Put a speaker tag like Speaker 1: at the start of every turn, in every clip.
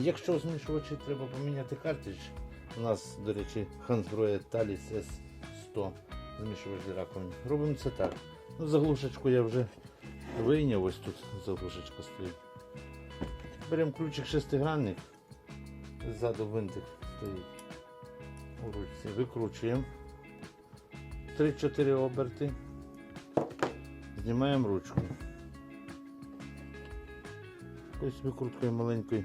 Speaker 1: Якщо змішувачі треба поміняти картридж, у нас, до речі, Hansgrohe Talis S100 змішувач для раковин. Робимо це так. Ну, заглушечку я вже вийняв, ось тут заглушечка стоїть. Беремо ключик шестигранник, ззаду винтик стоїть у ручці, викручуємо 3-4 оберти, знімаємо ручку. Ось викруткою маленькою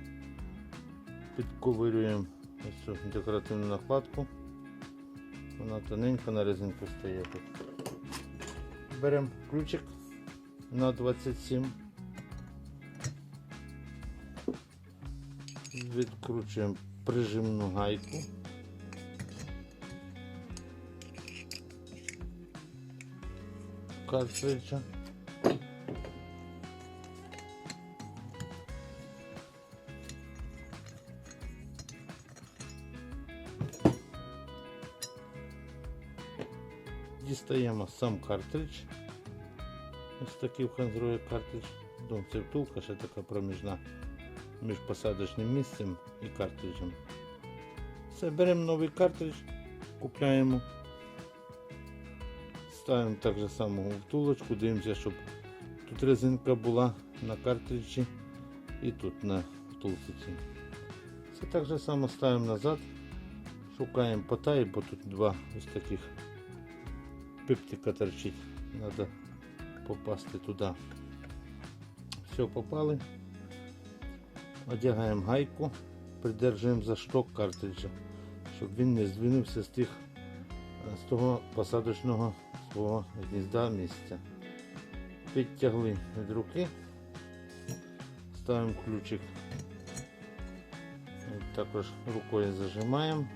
Speaker 1: підковирюємо ось цю декоративну накладку. Вона тоненько на резинку стає. Беремо ключик на 27. Відкручуємо прижимну гайку. Картриджа. Дістаємо сам картридж. Ось такий в картридж. Ну, це втулка ще така проміжна між посадочним місцем і картриджем. Все, беремо новий картридж, купляємо. Ставимо так же само втулочку, дивимося, щоб тут резинка була на картриджі і тут на втулці. Це так же само ставимо назад, шукаємо потай, бо тут два ось таких пиптика торчить. Надо попасти туди. Все, попали. Одягаємо гайку, придержуємо за шток картриджа, щоб він не здвинувся з тих з того посадочного свого гнізда місця. Підтягли від руки, ставимо ключик. Також рукою зажимаємо.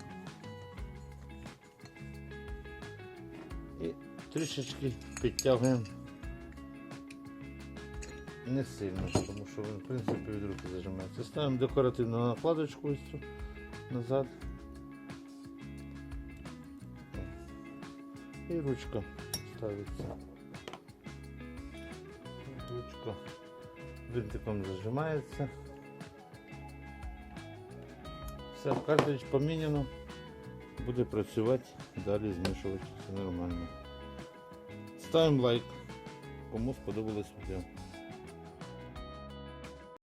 Speaker 1: Трішечки підтягуємо не сильно, тому що він в принципі від руки зажимається. Ставимо декоративну накладочку ось цю назад. І ручка ставиться. Ручка винтиком зажимається. Все, картридж поміняно. Буде працювати, далі змішувати все нормально. Ставимо лайк, кому сподобалось відео.